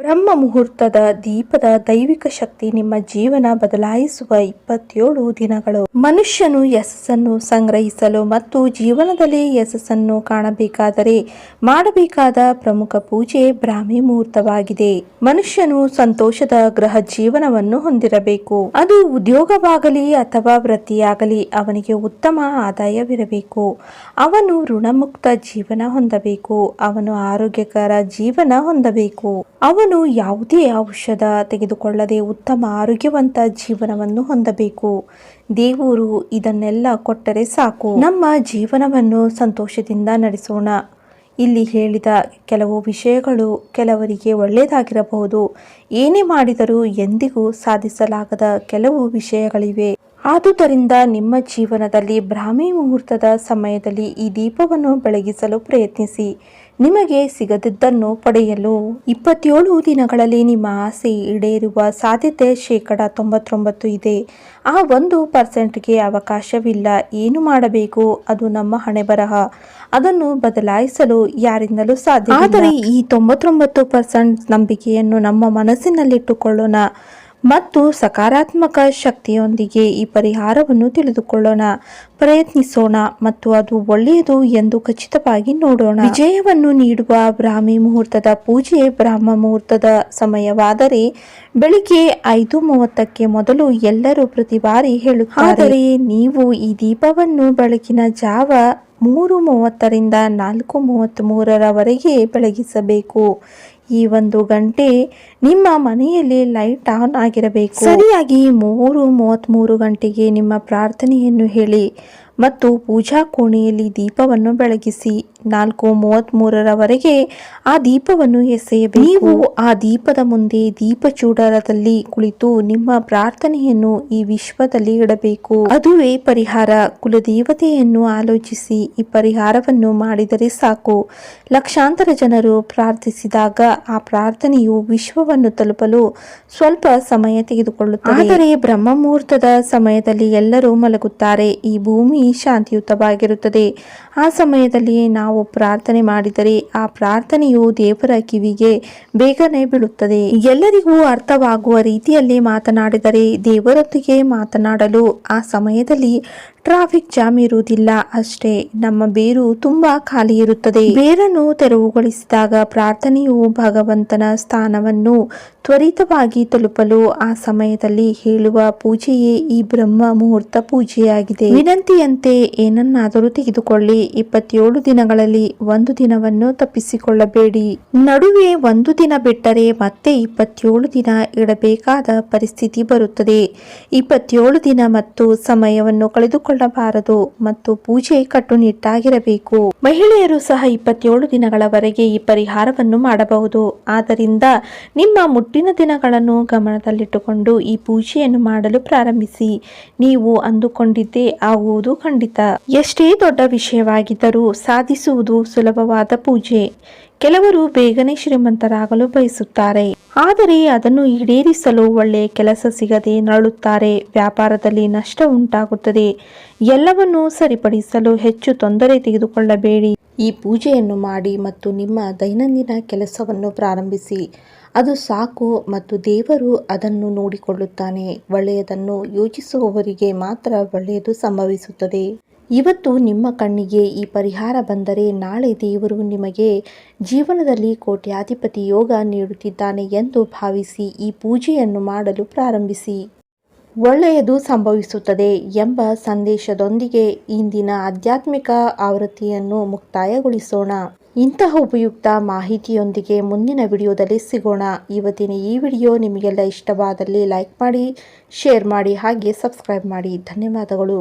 ಬ್ರಹ್ಮ ಮುಹೂರ್ತದ ದೀಪದ ದೈವಿಕ ಶಕ್ತಿ ನಿಮ್ಮ ಜೀವನ ಬದಲಾಯಿಸುವ ಇಪ್ಪತ್ತೇಳು ದಿನಗಳು. ಮನುಷ್ಯನು ಯಶಸ್ಸನ್ನು ಸಂಗ್ರಹಿಸಲು ಮತ್ತು ಜೀವನದಲ್ಲಿ ಯಶಸ್ಸನ್ನು ಕಾಣಬೇಕಾದರೆ ಮಾಡಬೇಕಾದ ಪ್ರಮುಖ ಪೂಜೆ ಬ್ರಾಹ್ಮಿ ಮುಹೂರ್ತವಾಗಿದೆ. ಮನುಷ್ಯನು ಸಂತೋಷದ ಗ್ರಹ ಜೀವನವನ್ನು ಹೊಂದಿರಬೇಕು. ಅದು ಉದ್ಯೋಗವಾಗಲಿ ಅಥವಾ ವೃತ್ತಿಯಾಗಲಿ ಅವನಿಗೆ ಉತ್ತಮ ಆದಾಯವಿರಬೇಕು. ಅವನು ಋಣಮುಕ್ತ ಜೀವನ ಹೊಂದಬೇಕು. ಅವನು ಆರೋಗ್ಯಕರ ಜೀವನ ಹೊಂದಬೇಕು. ಅವನು ಯಾವುದೇ ಔಷಧ ತೆಗೆದುಕೊಳ್ಳದೆ ಉತ್ತಮ ಆರೋಗ್ಯವಂತ ಜೀವನವನ್ನು ಹೊಂದಬೇಕು. ದೇವರು ಇದನ್ನೆಲ್ಲ ಕೊಟ್ಟರೆ ಸಾಕು. ನಮ್ಮ ಜೀವನವನ್ನು ಸಂತೋಷದಿಂದ ನಡೆಸೋಣ. ಇಲ್ಲಿ ಹೇಳಿದ ಕೆಲವು ವಿಷಯಗಳು ಕೆಲವರಿಗೆ ಒಳ್ಳೆಯದಾಗಿರಬಹುದು. ಏನೇ ಮಾಡಿದರೂ ಎಂದಿಗೂ ಸಾಧಿಸಲಾಗದ ಕೆಲವು ವಿಷಯಗಳಿವೆ. ಆದುದರಿಂದ ನಿಮ್ಮ ಜೀವನದಲ್ಲಿ ಬ್ರಾಹ್ಮಿ ಮುಹೂರ್ತದ ಸಮಯದಲ್ಲಿ ಈ ದೀಪವನ್ನು ಬೆಳಗಿಸಲು ಪ್ರಯತ್ನಿಸಿ. ನಿಮಗೆ ಸಿಗದಿದ್ದನ್ನು ಪಡೆಯಲು ಇಪ್ಪತ್ತೇಳು ದಿನಗಳಲ್ಲಿ ನಿಮ್ಮ ಆಸೆ ಈಡೇರುವ ಸಾಧ್ಯತೆ ಶೇಕಡ ತೊಂಬತ್ತೊಂಬತ್ತು ಇದೆ. ಆ ಒಂದು ಪರ್ಸೆಂಟ್ಗೆ ಅವಕಾಶವಿಲ್ಲ. ಏನು ಮಾಡಬೇಕು? ಅದು ನಮ್ಮ ಹಣೆ ಬರಹ ಅದನ್ನು ಬದಲಾಯಿಸಲು ಯಾರಿಂದಲೂ ಸಾಧ್ಯ ಆದರೆ ಈ ತೊಂಬತ್ತೊಂಬತ್ತು ಪರ್ಸೆಂಟ್ ನಂಬಿಕೆಯನ್ನು ನಮ್ಮ ಮನಸ್ಸಿನಲ್ಲಿಟ್ಟುಕೊಳ್ಳೋಣ. ಮತ್ತು ಸಕಾರಾತ್ಮಕ ಶಕ್ತಿಯೊಂದಿಗೆ ಈ ಪರಿಹಾರವನ್ನು ತಿಳಿದುಕೊಳ್ಳೋಣ. ಪ್ರಯತ್ನಿಸೋಣ ಮತ್ತು ಅದು ಒಳ್ಳೆಯದು ಎಂದು ಖಚಿತವಾಗಿ ನೋಡೋಣ. ವಿಜಯವನ್ನು ನೀಡುವ ಬ್ರಾಹ್ಮಿ ಮುಹೂರ್ತದ ಪೂಜೆ ಬ್ರಾಹ್ಮ ಮುಹೂರ್ತದ ಸಮಯವಾದರೆ ಬೆಳಿಗ್ಗೆ ಐದು ಮೂವತ್ತಕ್ಕೆ ಮೊದಲು ಎಲ್ಲರೂ ಪ್ರತಿ ಬಾರಿ ಹೇಳುತ್ತಾರೆ ನೀವು ಈ ದೀಪವನ್ನು ಬೆಳಕಿನ ಜಾವ ಮೂರು ಮೂವತ್ತರಿಂದ ನಾಲ್ಕು ಮೂವತ್ತ್ ಮೂರರವರೆಗೆ ಬೆಳಗಿಸಬೇಕು. ಈ ಒಂದು ಗಂಟೆ ನಿಮ್ಮ ಮನೆಯಲ್ಲಿ ಲೈಟ್ ಆನ್ ಆಗಿರಬೇಕು. ಸರಿಯಾಗಿ ಮೂರು ಮೂವತ್ತ್ಮೂರು ಗಂಟೆಗೆ ನಿಮ್ಮ ಪ್ರಾರ್ಥನೆಯನ್ನು ಹೇಳಿ ಮತ್ತು ಪೂಜಾ ಕೋಣೆಯಲ್ಲಿ ದೀಪವನ್ನು ಬೆಳಗಿಸಿ ನಾಲ್ಕು ಮೂವತ್ತ್ಮೂರರವರೆಗೆ ಆ ದೀಪವನ್ನು ಎಸೆಯಬೇಕು. ನೀವು ಆ ದೀಪದ ಮುಂದೆ ದೀಪಚೂಡರದಲ್ಲಿ ಕುಳಿತು ನಿಮ್ಮ ಪ್ರಾರ್ಥನೆಯನ್ನು ಈ ವಿಶ್ವದಲ್ಲಿ ಇಡಬೇಕು. ಅದುವೇ ಪರಿಹಾರ. ಕುಲದೇವತೆಯನ್ನು ಆಲೋಚಿಸಿ ಈ ಪರಿಹಾರವನ್ನು ಮಾಡಿದರೆ ಸಾಕು. ಲಕ್ಷಾಂತರ ಜನರು ಪ್ರಾರ್ಥಿಸಿದಾಗ ಆ ಪ್ರಾರ್ಥನೆಯು ವಿಶ್ವವನ್ನು ತಲುಪಲು ಸ್ವಲ್ಪ ಸಮಯ ತೆಗೆದುಕೊಳ್ಳುತ್ತದೆ. ಆದರೆ ಬ್ರಹ್ಮ ಮುಹೂರ್ತದ ಸಮಯದಲ್ಲಿ ಎಲ್ಲರೂ ಮಲಗುತ್ತಾರೆ. ಈ ಭೂಮಿ ಶಾಂತಿಯುತವಾಗಿರುತ್ತದೆ. ಆ ಸಮಯದಲ್ಲಿ ನಾವು ಪ್ರಾರ್ಥನೆ ಮಾಡಿದರೆ ಆ ಪ್ರಾರ್ಥನೆಯು ದೇವರ ಕಿವಿಗೆ ಬೇಗನೆ ಬೀಳುತ್ತದೆ. ಎಲ್ಲರಿಗೂ ಅರ್ಥವಾಗುವ ರೀತಿಯಲ್ಲಿ ಮಾತನಾಡಿದರೆ ದೇವರೊಂದಿಗೆ ಮಾತನಾಡಲು ಆ ಸಮಯದಲ್ಲಿ ಟ್ರಾಫಿಕ್ ಜಾಮ್ ಇರುವುದಿಲ್ಲ ಅಷ್ಟೇ. ನಮ್ಮ ಬೇರು ತುಂಬಾ ಖಾಲಿ ಇರುತ್ತದೆ. ಬೇರನ್ನು ತೆರವುಗೊಳಿಸಿದಾಗ ಪ್ರಾರ್ಥನೆಯು ಭಗವಂತನ ಸ್ಥಾನವನ್ನು ತ್ವರಿತವಾಗಿ ತಲುಪಲು ಆ ಸಮಯದಲ್ಲಿ ಹೇಳುವ ಪೂಜೆಯೇ ಈ ಬ್ರಹ್ಮ ಮುಹೂರ್ತ ಪೂಜೆಯಾಗಿದೆ. ವಿನಂತಿಯಂತೆ ಏನನ್ನಾದರೂ ತೆಗೆದುಕೊಳ್ಳಿ. ಇಪ್ಪತ್ತೇಳು ದಿನಗಳಲ್ಲಿ ಒಂದು ದಿನವನ್ನು ತಪ್ಪಿಸಿಕೊಳ್ಳಬೇಡಿ. ನಡುವೆ ಒಂದು ದಿನ ಬಿಟ್ಟರೆ ಮತ್ತೆ ಇಪ್ಪತ್ತೇಳು ದಿನ ಇಡಬೇಕಾದ ಪರಿಸ್ಥಿತಿ ಬರುತ್ತದೆ. ಇಪ್ಪತ್ತೇಳು ದಿನ ಮತ್ತು ಸಮಯವನ್ನು ಕಳೆದುಕೊಳ್ಳಬಾರದು ಮತ್ತು ಪೂಜೆ ಕಟ್ಟುನಿಟ್ಟಾಗಿರಬೇಕು. ಮಹಿಳೆಯರು ಸಹ ಇಪ್ಪತ್ತೇಳು ದಿನಗಳವರೆಗೆ ಈ ಪರಿಹಾರವನ್ನು ಮಾಡಬಹುದು. ಆದ್ದರಿಂದ ನಿಮ್ಮ ಮುಟ್ಟಿನ ದಿನಗಳನ್ನು ಗಮನದಲ್ಲಿಟ್ಟುಕೊಂಡು ಈ ಪೂಜೆಯನ್ನು ಮಾಡಲು ಪ್ರಾರಂಭಿಸಿ. ನೀವು ಅಂದುಕೊಂಡಿದ್ದೇ ಆಗುವುದು ಖಂಡಿತ. ಎಷ್ಟೇ ದೊಡ್ಡ ವಿಷಯವಾಗಿದ್ದರೂ ಸಾಧಿಸುವುದು ಸುಲಭವಾದ ಪೂಜೆ. ಕೆಲವರು ಬೇಗನೆ ಶ್ರೀಮಂತರಾಗಲು ಬಯಸುತ್ತಾರೆ. ಆದರೆ ಅದನ್ನು ಈಡೇರಿಸಲು ಒಳ್ಳೆಯ ಕೆಲಸ ಸಿಗದೆ ನರಳುತ್ತಾರೆ. ವ್ಯಾಪಾರದಲ್ಲಿ ನಷ್ಟ ಉಂಟಾಗುತ್ತದೆ. ಎಲ್ಲವನ್ನೂ ಸರಿಪಡಿಸಲು ಹೆಚ್ಚು ತೊಂದರೆ ತೆಗೆದುಕೊಳ್ಳಬೇಡಿ. ಈ ಪೂಜೆಯನ್ನು ಮಾಡಿ ಮತ್ತು ನಿಮ್ಮ ದೈನಂದಿನ ಕೆಲಸವನ್ನು ಪ್ರಾರಂಭಿಸಿ. ಅದು ಸಾಕು ಮತ್ತು ದೇವರು ಅದನ್ನು ನೋಡಿಕೊಳ್ಳುತ್ತಾನೆ. ಒಳ್ಳೆಯದನ್ನು ಯೋಚಿಸುವವರಿಗೆ ಮಾತ್ರ ಒಳ್ಳೆಯದು ಸಂಭವಿಸುತ್ತದೆ. ಇವತ್ತು ನಿಮ್ಮ ಕಣ್ಣಿಗೆ ಈ ಪರಿಹಾರ ಬಂದರೆ ನಾಳೆ ದೇವರು ನಿಮಗೆ ಜೀವನದಲ್ಲಿ ಕೋಟ್ಯಾಧಿಪತಿ ಯೋಗ ನೀಡುತ್ತಿದ್ದಾನೆ ಎಂದು ಭಾವಿಸಿ ಈ ಪೂಜೆಯನ್ನು ಮಾಡಲು ಪ್ರಾರಂಭಿಸಿ. ಒಳ್ಳೆಯದು ಸಂಭವಿಸುತ್ತದೆ ಎಂಬ ಸಂದೇಶದೊಂದಿಗೆ ಇಂದಿನ ಆಧ್ಯಾತ್ಮಿಕ ಆವೃತ್ತಿಯನ್ನು ಮುಕ್ತಾಯಗೊಳಿಸೋಣ. ಇಂತಹ ಉಪಯುಕ್ತ ಮಾಹಿತಿಯೊಂದಿಗೆ ಮುಂದಿನ ವಿಡಿಯೋದಲ್ಲಿ ಸಿಗೋಣ. ಇವತ್ತಿನ ಈ ವಿಡಿಯೋ ನಿಮಗೆಲ್ಲ ಇಷ್ಟವಾದಲ್ಲಿ ಲೈಕ್ ಮಾಡಿ, ಶೇರ್ ಮಾಡಿ, ಹಾಗೆ ಸಬ್ಸ್ಕ್ರೈಬ್ ಮಾಡಿ. ಧನ್ಯವಾದಗಳು.